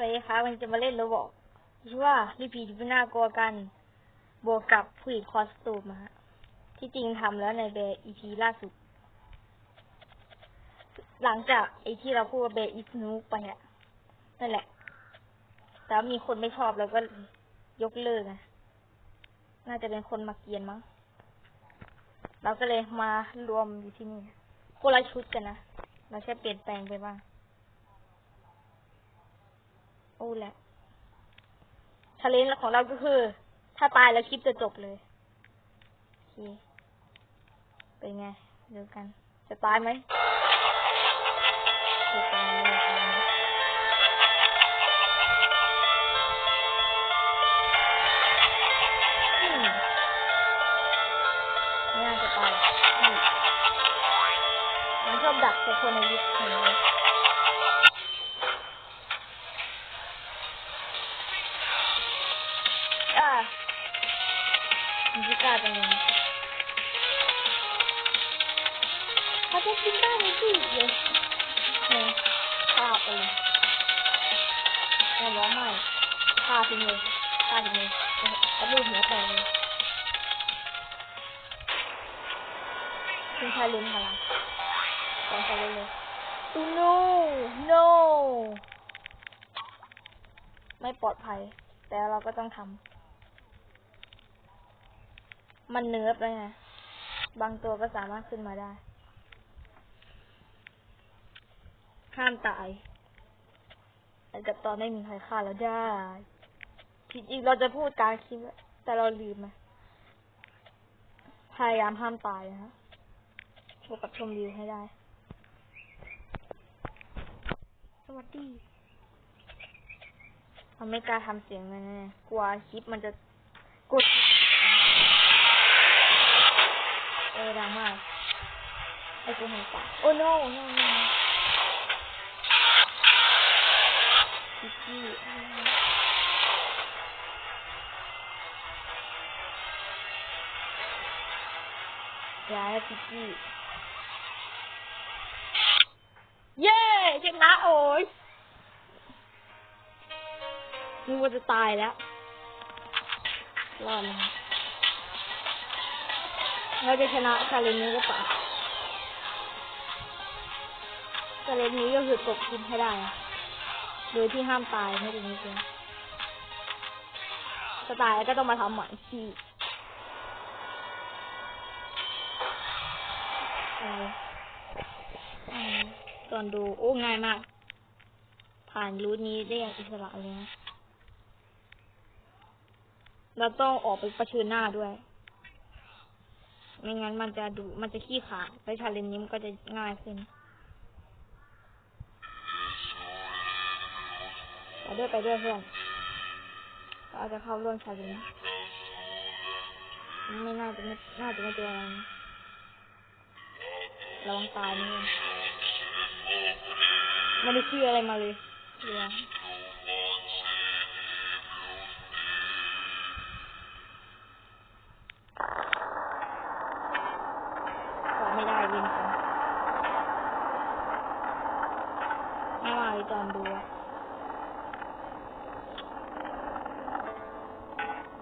วัสดีครับวันนี้จะมาเล่นโรบอกชื่อว่ารีพีที่น่ากลัวกัน บวกกับผู้หญิงคอสตูมอะฮะที่จริงทำแล้วในเบอีพีล่าสุด หลังจากไอที่เราพูดว่าเบอีสนูไปอะนั่นแหละ แต่มีคนไม่ชอบแล้วก็ยกเลิกนะน่าจะเป็นคนมาเกียนมั้งเราก็เลยมารวมอยู่ที่นี่คนละชุดกันนะเราแค่เปลี่ยนแปลงไปบ้าง โอ้แล้วชาเลนจ์ของเราก็คือ ถ้าตายแล้วคลิปจะจบเลยโอเคเป็นไงดูกัน จะตายไหมจะตาย มันจะกล้าจังเขาจะกินได้ไหมพี่เลยเนี่ยฆ่าไปเลยแม่าร้องไห้ฆ่าทิ้งเลยฆ่าทิ้งเลยเอาลูกหัวแตกเลยคุณชายลุ้นกันละสองชายลุ้นเลย no no ไม่ปลอดภัย แต่เราก็ต้องทำ มันเนิร์ฟเลยไง บางตัวก็สามารถขึ้นมาได้ ห้ามตายแต่กับตอนไม่มีใครฆ่าเราได้จริงๆเราจะพูดกลารคลิปอะแต่เราลืมไหมพยายามห้ามตายนะฮะบวกกับชมวิวให้ได้ สวัสดีเราไม่กล้าทำเสียงเลยนะกลัวคลิปมันจะกด เออดังมาก ไอ้กูหันปากโอ้ no no no พิกกี้ย้ายพิกกี้เย้ชนะโอ้ยนึกว่าจะตายแล้วรอดแล้วเราจะชนะชาเลนนี้ก็เปล่า ชาเลนจ์นี้ก็คือกบกินให้ได้ โดยที่ห้ามตายไม่เป็นนี้เองถ้าตายก็ต้องมาทำหม่ที่อะไรอะไรตอนดูโอ้ง่ายมาก ผ่านรูทนี้ได้อย่างอิสระเลยนะเราต้องออกไปประชิญหน้าด้วย ไม่งั้นมันจะดู มันจะขี้ขาดไปชาเลนจ์นี้มันก็จะง่ายขึ้น ไป ด้วยไปด้วยเพื่อนเราจะเข้าร่วมชาเลนจ์ไม่น่าจะไม่น่าจะไม่เจออะไรนระวังตายนี่ไม่ได้ชื่ออะไรมาเลยเรืองอไม่ได้เวียนกันไม่มาเลยตอนดูอะ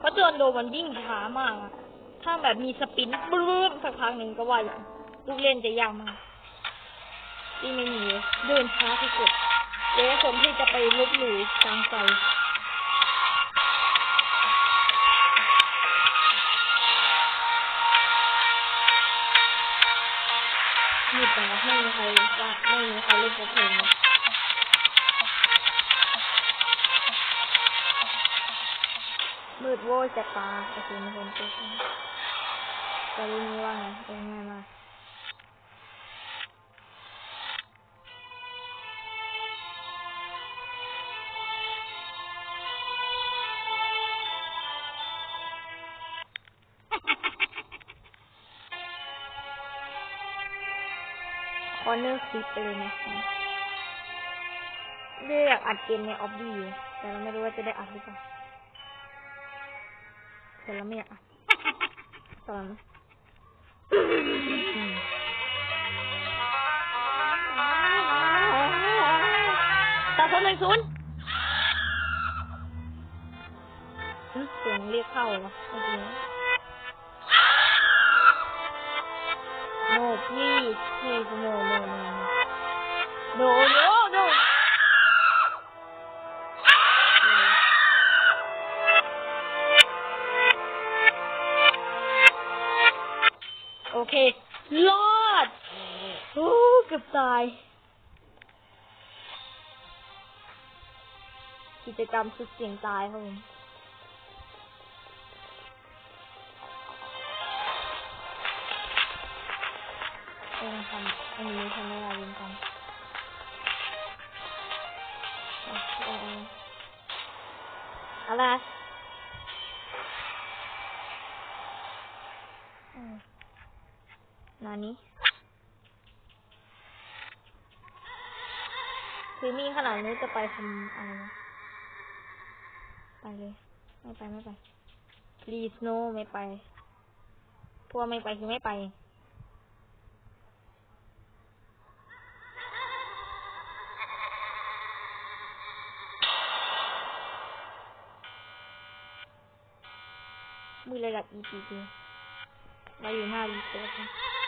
เพราะตอนโด มันวิ่งช้ามากอะถ้าแบบมีสปินบลื้มสักพักหนึ่งก็ว่าอย่างลูกเล่นจะยากมากที่ไม่มีเดินช้าที่สุดเดี๋ยวคนที่จะไปลบหลู่กลางใจมืดแต่ว่าไม่มีใครว่าไม่มีใครเล่นเพลงเลย มืดโว้ยจะตาโอเคไม่เป็นตัวจะรู้นี้ว่าไงเป็นง่ายมากคอร์เนอร์คลิปไปเลยนะเรียกอัดเกมในออบบี้แต่เราไม่รู้ว่าจะได้อัดหรือเปล่า Salamnya. Salam. Tao xuống mình xuống. เสียงเรียกเข้าเมื่อกี้โนพี่พี่โนโนโนโนโน เกือบตาย กิจกรรมสุดเสี่ยงตายครับผมเออทำอันนี้ทำไม่ได้ยินกันอะไรนานี้ คือมีขนาดนี้จะไปทำอะไรวะไปเลย ไม่ไปไม่ไป please no ไม่ไปพวกไม่ไปคือไม่ไป มือระดับ EPG เราอยู่หน้ารีเซ็ตนะ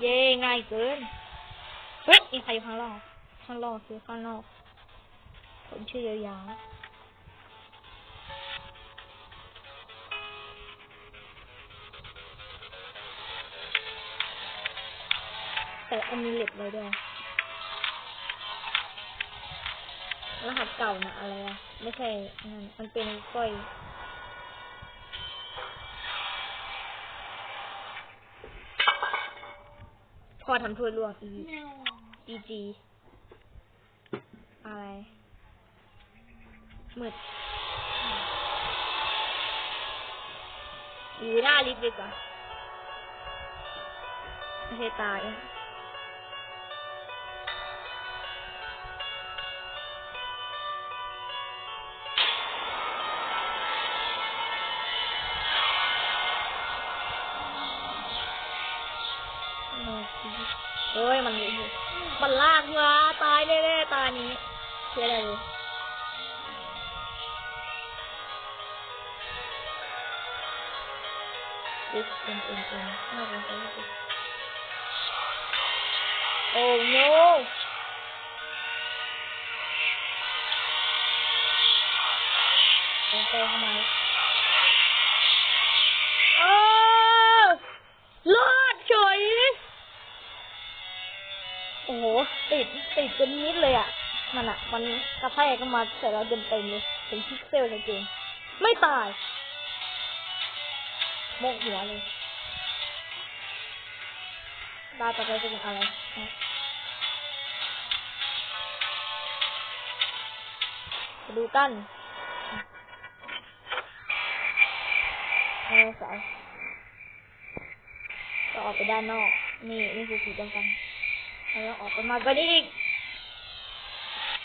เย่ง่ายเกิน เฮ้ยมีใครอยู่ข้างนอก ข้างนอกคือข้างนอก ผมชื่อยาวๆ แต่อันนี้เล็บเลยด้วย รหัสเก่านะอะไรอะไม่ใช่นั่นมันเป็นก้อย พอทำถ้วยลวก E E G อะไรมืดอยู่หน้าลิฟต์ดีกว่าไม่ใช่ตาย มันลากมาตายแน่ๆตานี้คืออะไรเลย this in in in น่าจะใช่ this oh no ไปทำไม โอ้โห ติด ติดจนนิดเลยอะมันอะ มันกระแทกเข้ามาใส่เราเต็มเต็มเลยเป็นพิกเซลจริงๆไม่ตายโมกหัวเลยดาต่อไปจะเป็นอะไรมาดูกันเออสายก็ออกไปด้านนอก นี่ นี่คือสีตรงกัน แล้วออกมาก็ได้อีก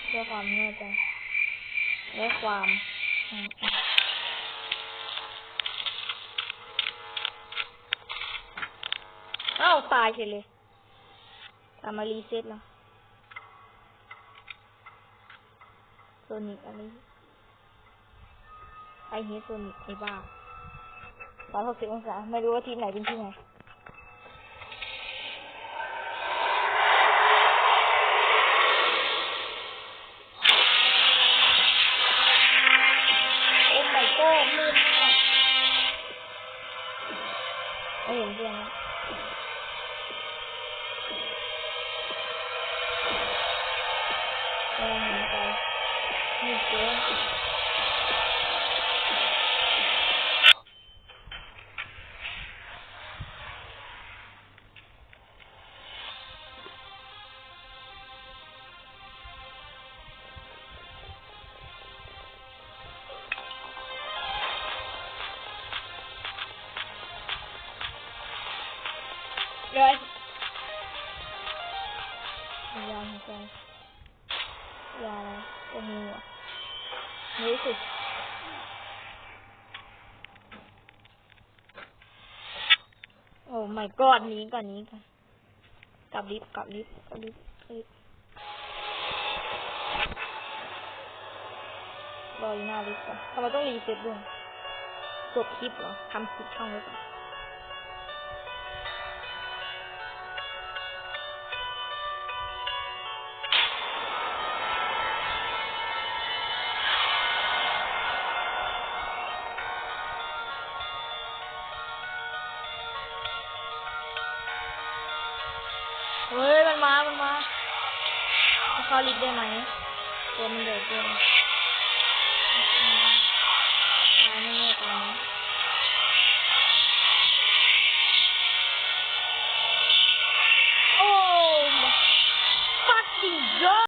เพื่อความแน่ใจและความเอ้าตายเฉยเลยกลับมารีเซ็ตแล้วโซนิกอะไรไอเฮโซนิกไอบ้าร้อยหกสิบองศาไม่รู้ว่าทีมไหนเป็นทีมไหน ไเลยยาหัวใจยาอะไรตัวงูอะนี่สิโอ้ my god หนี้ก่อนนี้ก่อนกลับลิฟต์กลับลิฟต์กลับลิฟต์กลับลิฟรออยู่หน้าลิฟต์ก่อนทำไมต้องรีเซ็ตด้วยจบคลิปเหรอทำคลิปช่องไว้ก่อน เฮ้ย มันมา มันมาเข้าลิฟต์ได้ไหมตัวมันเดือดเกิน